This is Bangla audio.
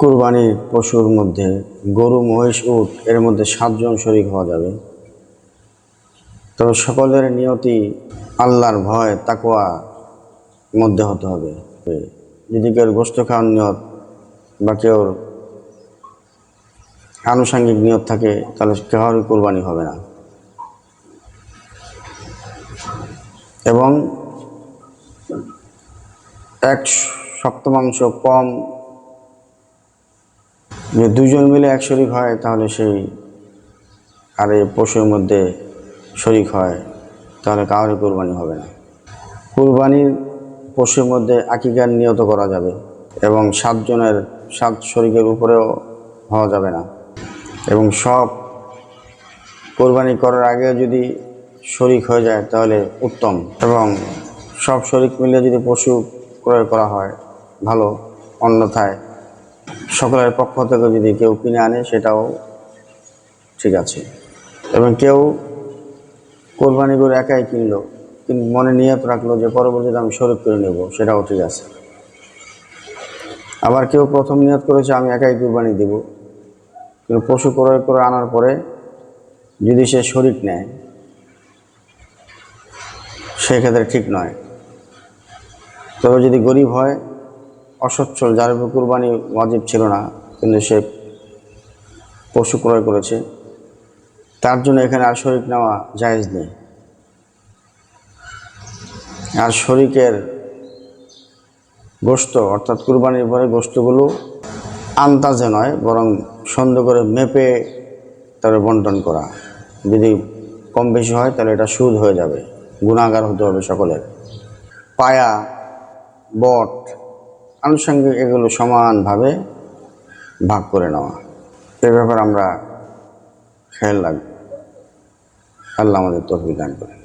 কুরবানির পশুর মধ্যে গরু, মহিষ, উট, এর মধ্যে সাতজন শরিক হওয়া যাবে। তবে সকলের নিয়তি আল্লাহর ভয় তাকোয়া মধ্যে হতে হবে। যদি কেউ গোস্ত খাওয়ার নিয়ত বা কেউ আনুষাঙ্গিক নিয়ত থাকে, তাহলে কাহারই কোরবানি হবে না। এবং এক সপ্তমাংশ কম যে দুজন মিলে এক শরিক হয়, তাহলে সেই আর এই পশুর মধ্যে শরিক হয়, তাহলে কাউরে কোরবানি হবে না। কুরবানির পশুর মধ্যে আকিকার নিয়ত করা যাবে এবং সাতজনের সাত শরিকের উপরেও হওয়া যাবে না। এবং সব কোরবানি করার আগে যদি শরিক হয়ে যায়, তাহলে উত্তম। এবং সব শরিক মিলে যদি পশু ক্রয় করা হয়, ভালো, অন্যথায় সকলের পক্ষ থেকে যদি কেউ কিনে আনে, সেটাও ঠিক আছে। এবং কেউ কোরবানি করে একাই কিনলো, কিন্তু মনে নিয়ত রাখল যে পরবর্তীতে আমি শরিক করে নেব, সেটাও ঠিক আছে। আবার কেউ প্রথম নিয়ত করেছে, আমি একাই কোরবানি দেব। কিন্তু পশু ক্রয় করে আনার পরে যদি সে শরিক নেয়, সেক্ষেত্রে ঠিক নয়। তবে যদি গরিব হয় অসচ্ছল, যার উপর কুরবানি ওয়াজিব ছিল না, কিন্তু সে পশু ক্রয় করেছে। তার জন্য এখানে আর শরিক নেওয়া জায়েজ নেই। আর শরিকের গোস্ত অর্থাৎ কুরবানির পরে গোস্তগুলো আন্তাজে নয়, বরং সন্দেহ করে মেপে তার বন্টন করা। যদি কম বেশি হয়, তাহলে এটা সুদ হয়ে যাবে, গুণাগার হতে হবে সকলের। পায়া, বট আনুষঙ্গিক এগুলো সমানভাবে ভাগ করে নেওয়া। এ ব্যাপারে আমরা খেয়াল রাখব। আল্লাহ আমাদের তরফি দান করেন।